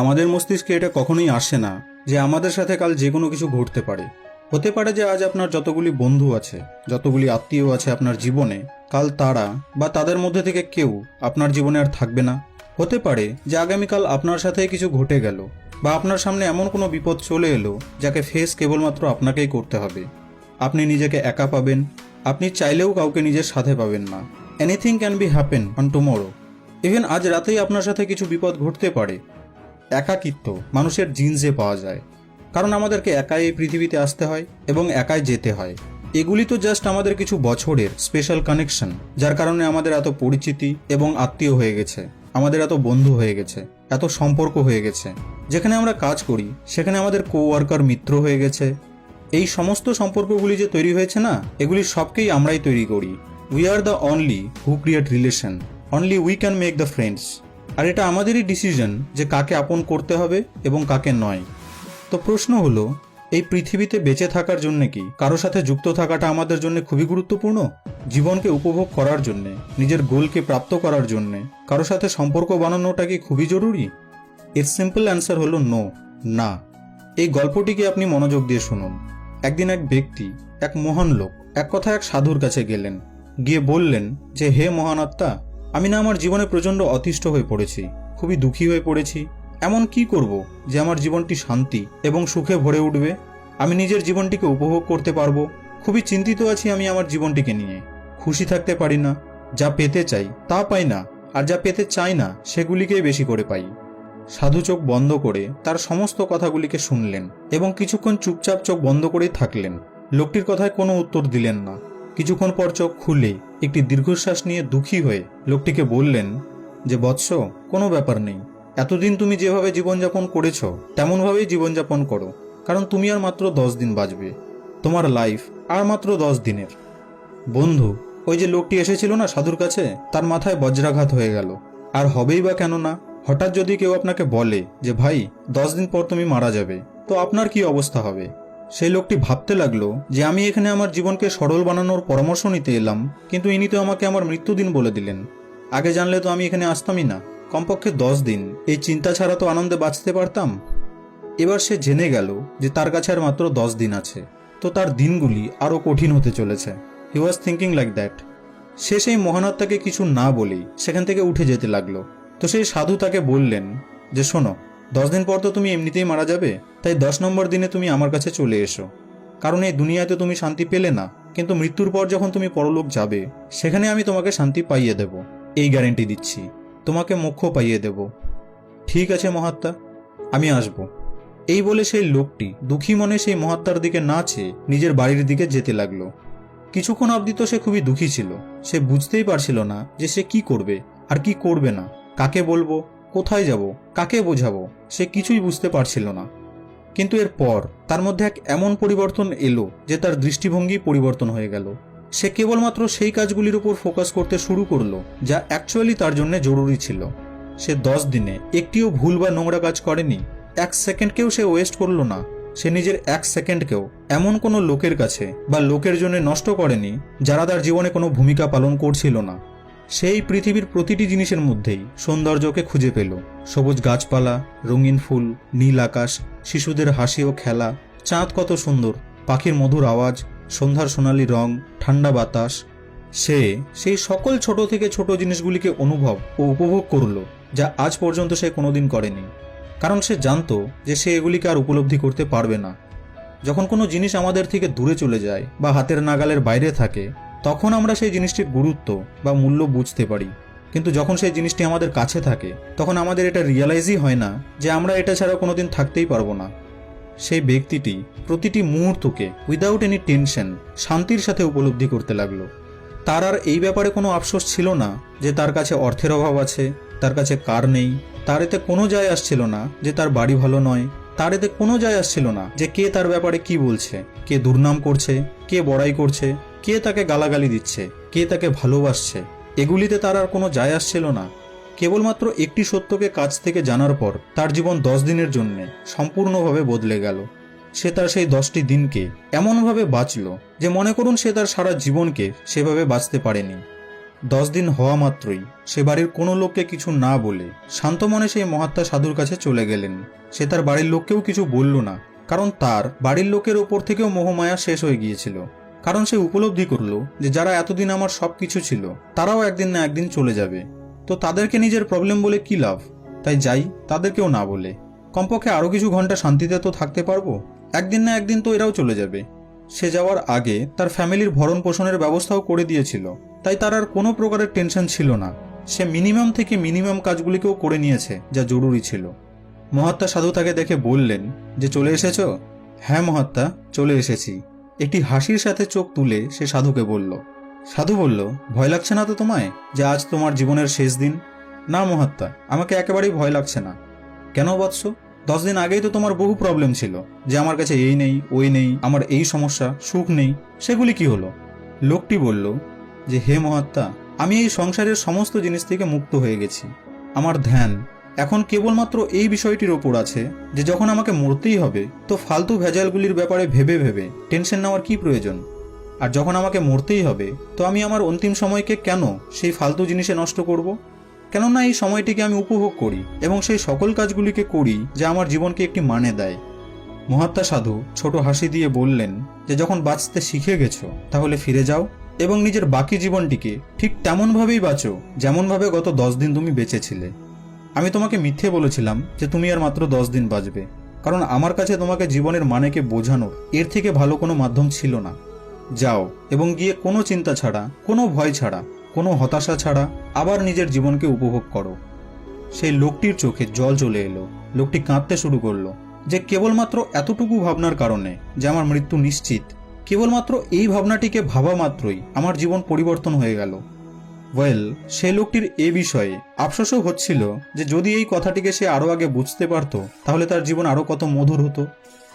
আমাদের মস্তিষ্কে এটা কখনোই আসে না যে আমাদের সাথে কাল যে কোনো কিছু ঘটতে পারে। হতে পারে যে আজ আপনার যতগুলি বন্ধু আছে, যতগুলি আত্মীয় আছে আপনার জীবনে, কাল তারা বা তাদের মধ্যে থেকে কেউ আপনার জীবনে আর থাকবে না। হতে পারে যে আগামীকাল আপনার সাথে কিছু ঘটে গেল বা আপনার সামনে এমন কোনো বিপদ চলে এলো যাকে ফেস কেবলমাত্র আপনাকেই করতে হবে। আপনি নিজেকে একা পাবেন, আপনি চাইলেও কাউকে নিজের সাথে পাবেন না। Anything can be happen on tomorrow even আজ রাতেই আপনার সাথে কিছু বিপদ ঘটতে পারে। একাকিত্ব মানুষের জিন্সে পাওয়া যায়। কারণ আমাদেরকে একাই এই পৃথিবীতে আসতে হয় এবং একাই যেতে হয়। এগুলি তো জাস্ট আমাদের কিছু বছরের স্পেশাল কানেকশন যার কারণে আমাদের এত পরিচিতি এবং আত্মীয় হয়ে গেছে, আমাদের এত বন্ধু হয়ে গেছে, এত সম্পর্ক হয়ে গেছে। যেখানে আমরা কাজ করি, সেখানে আমাদের কো ওয়ার্কার মিত্র হয়ে গেছে। এই সমস্ত সম্পর্কগুলি যে তৈরি হয়েছে না, এগুলি সবকেই আমরাই তৈরি করি। We are the only who create relation only we can make the friends আর এটা আমাদেরই ডিসিশন যে কাকে আপন করতে হবে এবং কাকে নয়। তো প্রশ্ন হলো, এই পৃথিবীতে বেঁচে থাকার জন্য কি কারও সাথে যুক্ত থাকাটা আমাদের জন্য খুবই গুরুত্বপূর্ণ? জীবনকে উপভোগ করার জন্যে, নিজের গোলকে প্রাপ্ত করার জন্যে কারও সাথে সম্পর্ক বানানোটা কি খুবই জরুরি? এর সিম্পল অ্যান্সার হলো নো না। এই গল্পটিকে আপনি মনোযোগ দিয়ে শুনুন। একদিন এক ব্যক্তি, এক মহান লোক, এক কথা এক সাধুর কাছে গেলেন। গিয়ে বললেন যে, হে মহান আত্মা আমি না আমার জীবনে প্রচণ্ড অতিষ্ঠ হয়ে পড়েছি, খুবই দুঃখী হয়ে পড়েছি। এমন কি করব যে আমার জীবনটি শান্তি এবং সুখে ভরে উঠবে? আমি নিজের জীবনটিকে উপভোগ করতে পারব। খুবই চিন্তিত আছি আমি আমার জীবনটিকে নিয়ে। খুশি থাকতে পারি না, যা পেতে চাই তা পাই না, আর যা পেতে চাই না, সেগুলিকেই বেশি করে পাই। সাধু চোখ বন্ধ করে তার সমস্ত কথাগুলিকে শুনলেন এবং কিছুক্ষণ চুপচাপ চোখ বন্ধ করেই থাকলেন। লোকটির কথায় কোনো উত্তর দিলেন না। কিছুক্ষণ পর চোখ খুলে একটি দীর্ঘশ্বাস নিয়ে দুঃখী হয়ে লোকটিকে বললেন যে, বৎস, কোনো ব্যাপার নেই। এতদিন তুমি যেভাবে জীবনযাপন করেছ, তেমনভাবেই জীবনযাপন করো। কারণ তুমি আর মাত্র দশ দিন বাঁচবে। তোমার লাইফ আর মাত্র দশ দিনের। বন্ধু, ওই যে লোকটি এসেছিল না সাধুর কাছে, তার মাথায় বজ্রাঘাত হয়ে গেল। আর হবেই বা কেন না, হঠাৎ যদি কেউ আপনাকে বলে যে, ভাই, দশ দিন পর তুমি মারা যাবে, তো আপনার কি অবস্থা হবে? সেই লোকটি ভাবতে লাগল যে আমি এখানে আমার জীবনকে সরল বানানোর পরামর্শ নিতে এলাম, কিন্তু ইনি তো আমাকে আমার মৃত্যুদিন বলে দিলেন। আগে জানলে তো আমি এখানে আসতামই না। কমপক্ষে দশ দিন। এই চিন্তা ছাড়া তো আনন্দে বাঁচতে পারতাম? এবার সে জেনে গেল যে তার কাছে আর মাত্র দশ দিন আছে। তো তার দিনগুলি আরও কঠিন হতে চলেছে। He was thinking like that সে সেই মহানাত্মাকে কিছু না বলেই সেখান থেকে উঠে যেতে লাগল। তো সেই সাধু তাকে বললেন যে, শোনো দশ দিন পর তো তুমি এমনিতেই মারা যাবে, তাই দশ নম্বর দিনে তুমি আমার কাছে চলে এসো। কারণ এই দুনিয়াতে তুমি শান্তি পেলে না, কিন্তু মৃত্যুর পর যখন তুমি পরলোক যাবে, সেখানে আমি তোমাকে শান্তি পাইয়ে দেব। এই গ্যারেন্টি দিচ্ছি। তোমাকে মোক্ষ পাইয়ে দেব। ঠিক আছে মহাত্মা, আমি আসব। এই বলে সেই লোকটি দুঃখী মনে সেই মহাত্মার দিকে না চেয়ে নিজের বাড়ির দিকে যেতে লাগল। কিছুক্ষণ অবধি তো সে খুবই দুঃখী ছিল। সে বুঝতেই পারছিল না যে সে কি করবে আর কি করবে না। কাকে বলব? কোথায় যাব, কাকে বোঝাবো, সে কিছুই বুঝতে পারছিল না। কিন্তু এরপর তার মধ্যে এক এমন পরিবর্তন এলো যে তার দৃষ্টিভঙ্গি পরিবর্তন হয়ে গেল। সে কেবলমাত্র সেই কাজগুলির উপর ফোকাস করতে শুরু করল, যা অ্যাকচুয়ালি তার জন্য জরুরি ছিল। সে দশ দিনে একটিও ভুল বা নোংরা কাজ করেনি। এক সেকেন্ডকেও সে ওয়েস্ট করল না। সে নিজের এক সেকেন্ডকেও এমন কোনো লোকের কাছে বা লোকের জন্য নষ্ট করেনি, যারা তার জীবনে কোনো ভূমিকা পালন করছিল না। সেই পৃথিবীর প্রতিটি জিনিসের মধ্যেই সৌন্দর্যকে খুঁজে পেল। সবুজ গাছপালা, রঙিন ফুল, নীল আকাশ, শিশুদের হাসি ও খেলা, চাঁদ কত সুন্দর, পাখির মধুর আওয়াজ, সন্ধ্যার সোনালি রং, ঠান্ডা বাতাস। সে সেই সকল ছোট থেকে ছোট জিনিসগুলিকে অনুভব ও উপভোগ করল, যা আজ পর্যন্ত সে কোনোদিন করেনি। কারণ সে জানতো যে সে এগুলিকে আর উপলব্ধি করতে পারবে না। যখন কোনো জিনিস আমাদের থেকে দূরে চলে যায় বা হাতের নাগালের বাইরে থাকে তখন আমরা সেই জিনিসটির গুরুত্ব বা মূল্য বুঝতে পারি। কিন্তু যখন সেই জিনিসটি আমাদের কাছে থাকে, তখন আমাদের এটা রিয়ালাইজই হয় না যে আমরা এটা ছাড়া কোনোদিন থাকতেই পারব না। সেই ব্যক্তিটি প্রতিটি মুহূর্তকে উইদাউট এনি টেনশন শান্তির সাথে উপলব্ধি করতে লাগল। তার আর এই ব্যাপারে কোনো আফসোস ছিল না যে তার কাছে অর্থের অভাব আছে, তার কাছে কার নেই, তার এতে কোনো যায় আসছিল না যে তার বাড়ি ভালো নয়, তার এতে কোনো যায় আসছিল না যে কে তার ব্যাপারে কি বলছে, কে দুর্নাম করছে, কে বড়াই করছে কে তাকে গালাগালি দিচ্ছে? কে তাকে ভালোবাসছে? এগুলিতে তার আর কোনো যায় আসছিল না। কেবলমাত্র একটি সত্যকে কাছ থেকে জানার পর তার জীবন দশ দিনের জন্য সম্পূর্ণভাবে বদলে গেল। সে তার সেই দশটি দিনকে এমনভাবে বাঁচল যে মনে করুন সে তার সারা জীবনকে সেভাবে বাঁচতে পারেনি। দশ দিন হওয়া মাত্রই সে বাড়ির কোনো লোককে কিছু না বলে শান্ত মনে সেই মহাত্মা সাধুর কাছে চলে গেলেন। সে তার বাড়ির লোককেও কিছু বলল না, কারণ তার বাড়ির লোকের ওপর থেকেও মোহমায়া শেষ হয়ে গিয়েছিল। কারণ সে উপলব্ধি করল যে যারা এতদিন আমার সব কিছু ছিল, তারাও একদিন না একদিন চলে যাবে। তো তাদেরকে নিজের প্রবলেম বলে কি লাভ? তাই যাই, তাদেরকেও না বলে। কমপক্ষে আরও কিছু ঘণ্টা শান্তিতে তো থাকতে পারব? একদিন না একদিন তো এরাও চলে যাবে। সে যাওয়ার আগে তার ফ্যামিলির ভরণ পোষণের ব্যবস্থাও করে দিয়েছিল। তাই তার আর কোনো প্রকারের টেনশন ছিল না। সে মিনিমাম থেকে মিনিমাম কাজগুলিকেও করে নিয়েছে, যা জরুরি ছিল। মহাত্মা সাধু তাকে দেখে বললেন যে, চলে এসেছ? হ্যাঁ মহাত্মা, চলে এসেছি। একটি হাসির সাথে চোখ তুলে সে সাধুকে বলল, সাধু বলল, ভয় লাগছে না তো তোমায় যে আজ তোমার জীবনের শেষ দিন? না মহাত্মা, আমাকে একেবারেই ভয় লাগছে না। কেন বৎস? দশ দিন আগেই তো তোমার বহু প্রবলেম ছিল, যে আমার কাছে এই নেই, ওই নেই, আমার এই সমস্যা, সুখ নেই, সেগুলি কি হলো? লোকটি বলল, যে হে মহাত্মা, আমি এই সংসারের সমস্ত জিনিস থেকে মুক্ত হয়ে গেছি। আমার ধ্যান এখন কেবলমাত্র এই বিষয়টির ওপর আছে যে যখন আমাকে মরতেই হবে, তো ফালতু ভেজালগুলির ব্যাপারে ভেবে ভেবে টেনশন নেওয়ার কি প্রয়োজন? আর যখন আমাকে মরতেই হবে, তো আমি আমার অন্তিম সময়কে কেন সেই ফালতু জিনিসে নষ্ট করব? কেননা এই সময়টিকে আমি উপভোগ করি এবং সেই সকল কাজগুলিকে করি যা আমার জীবনকে একটি মানে দেয়। মহাত্মা সাধু ছোট হাসি দিয়ে বললেন যে যখন বাঁচতে শিখে গেছো, তাহলে ফিরে যাও এবং নিজের বাকি জীবনটিকে ঠিক তেমনভাবেই বাঁচো যেমনভাবে গত দশ দিন তুমি বেঁচেছিলে। আমি তোমাকে মিথ্যে বলেছিলাম যে তুমি আর মাত্র দশ দিন বাঁচবে। কারণ আমার কাছে তোমাকে জীবনের মানেকে বোঝানোর এর থেকে ভালো কোনো মাধ্যম ছিল না। যাও, এবং গিয়ে কোনো চিন্তা ছাড়া, কোনো ভয় ছাড়া, কোনো হতাশা ছাড়া আবার নিজের জীবনকে উপভোগ করো। সেই লোকটির চোখে জল চলে এলো। লোকটি কাঁদতে শুরু করল যে কেবলমাত্র এতটুকু ভাবনার কারণে যে আমার মৃত্যু নিশ্চিত। কেবলমাত্র এই ভাবনাটিকে ভাবা মাত্রই আমার জীবন পরিবর্তন হয়ে গেল। ওয়েল সেই লোকটির এ বিষয়ে আফসোসও হচ্ছিল যে যদি এই কথাটিকে সে আরও আগে বুঝতে পারত, তাহলে তার জীবন আরও কত মধুর হতো।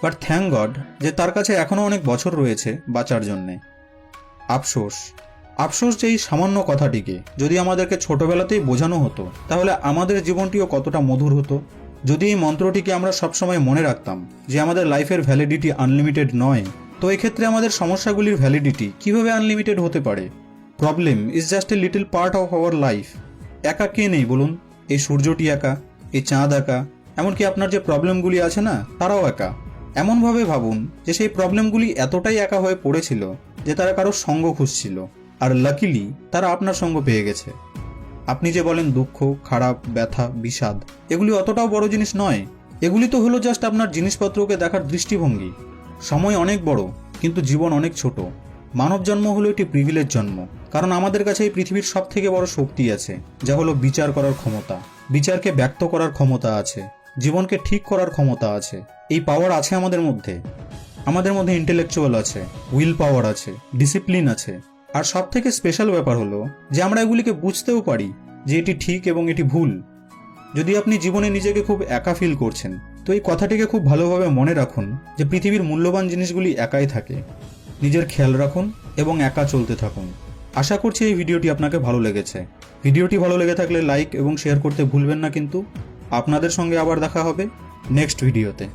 বাট থ্যাংক গড যে তার কাছে এখনও অনেক বছর রয়েছে বাঁচার জন্যে। আফসোস। আফসোস যে এই সামান্য কথাটিকে যদি আমাদেরকে ছোটবেলাতেই বোঝানো হতো, তাহলে আমাদের জীবনটিও কতটা মধুর হতো। যদি এই মন্ত্রটিকে আমরা সবসময় মনে রাখতাম যে আমাদের লাইফের ভ্যালিডিটি আনলিমিটেড নয়, তো এক্ষেত্রে আমাদের সমস্যাগুলির ভ্যালিডিটি কীভাবে আনলিমিটেড হতে পারে? Problem is just a little part of our life একা কে নেই বলুন? এই সূর্যটি একা এই চাঁদ একা, এমনকি আপনার যে প্রবলেমগুলি আছে না, তারাও একা। এমনভাবে ভাবুন যে সেই প্রবলেমগুলি এতটাই একা হয়ে পড়েছিল যে তারা কারোর সঙ্গ খুঁজছিল, আর লাকিলি তারা আপনার সঙ্গ পেয়ে গেছে। আপনি যে বলেন দুঃখ, খারাপ, ব্যথা, বিষাদ, এগুলি অতটাও বড় জিনিস নয়। এগুলি তো হলো জাস্ট আপনার জিনিসপত্রকে দেখার দৃষ্টিভঙ্গি। সময় অনেক বড়, কিন্তু জীবন অনেক ছোট। মানব জন্ম হলো একটি প্রিভিলেজ জন্ম। কারণ আমাদের কাছে এই পৃথিবীর সব থেকে বড় শক্তি আছে, যা হলো বিচার করার ক্ষমতা। বিচারকে ব্যক্ত করার ক্ষমতা আছে, জীবনকে ঠিক করার ক্ষমতা আছে। এই পাওয়ার আছে আমাদের মধ্যে। আমাদের মধ্যে ইন্টেলেকচুয়াল আছে উইল পাওয়ার আছে ডিসিপ্লিন আছে। আর সব থেকে স্পেশাল ব্যাপার হলো যে আমরা এগুলিকে বুঝতেও পারি যে এটি ঠিক এবং এটি ভুল। যদি আপনি জীবনে নিজেকে খুব একা ফিল করছেন, তো এই কথাটিকে খুব ভালোভাবে মনে রাখুন যে পৃথিবীর মূল্যবান জিনিসগুলি একাই থাকে। নিজের খেয়াল রাখুন এবং একা চলতে থাকুন। আশা করছি এই ভিডিওটি আপনাকে ভালো লেগেছে। ভিডিওটি ভালো লেগে থাকলে লাইক এবং শেয়ার করতে ভুলবেন না কিন্তু। আপনাদের সঙ্গে আবার দেখা হবে নেক্সট ভিডিওতে।